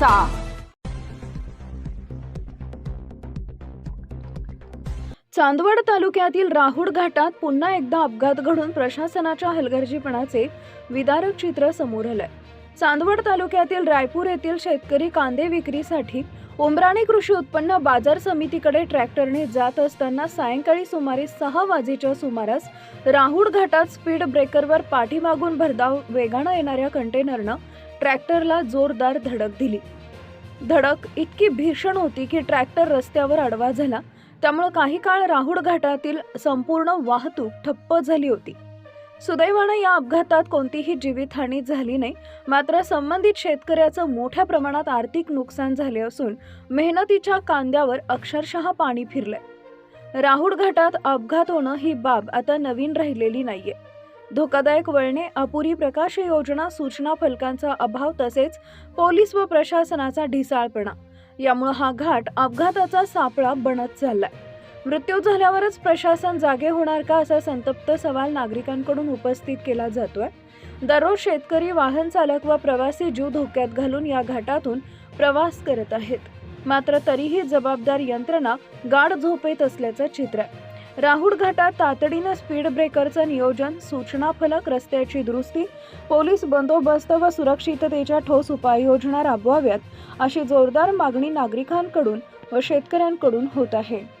करायचा चांदवड तालुक्यातील राहुड घाटात पुन्हा एकदा अपघात घडून प्रशासनाच्या हलगर्जीपणाचे विदारक चित्र समोर आलंय. चांदवड तालुक्यातील रायपूर येथील शेतकरी कांदे विक्रीसाठी उमराणी कृषी उत्पन्न बाजार समितीकडे ट्रॅक्टरने जात असताना सायंकाळी सुमारे सहा वाजेच्या सुमारास राहुड घाटात स्पीड ब्रेकरवर पाठीमागून भरधाव वेगानं येणाऱ्या कंटेनरनं ट्रॅक्टरला जोरदार धडक दिली. धडक इतकी भीषण होती की ट्रॅक्टर रस्त्यावर आडवा झाला. त्यामुळं काही काळ राहुड घाटातील संपूर्ण वाहतूक ठप्प झाली होती. सुदैवानं या अपघातात कोणतीही जीवितहानी झाली नाही. मात्र संबंधित शेतकऱ्याचं मोठ्या प्रमाणात आर्थिक नुकसान झाले असून मेहनतीच्या कांद्यावर अक्षरशः पाणी फिरलंय. राहुड घाटात अपघात होणं ही बाब आता नवीन राहिलेली नाहीये. धोकादायक वळणे अपुरी प्रकाश योजना सूचना फलकांचा अभाव तसेच पोलीस व प्रशासनाचा ढिसाळपणा. यामुळे हा घाट अपघाताचा सापळा बनत चाललाय. मृत्यू झाल्यावरच प्रशासन जागे होणार का असा संतप्त सवाल नागरिकांकडून उपस्थित केला जातोय. दररोज शेतकरी वाहन चालक व प्रवासी जीव धोक्यात घालून या घाटातून प्रवास करत आहेत. मात्र तरीही जबाबदार यंत्रणा गाढ झोपेत असल्याचं चित्र आहे. राहुल घाटात तातडीनं स्पीड ब्रेकरचं नियोजन सूचना फलक रस्त्याची दुरुस्ती पोलीस बंदोबस्त व सुरक्षिततेच्या ठोस उपाययोजना राबवाव्यात अशी जोरदार मागणी नागरिकांकडून व शेतकऱ्यांकडून होत आहे.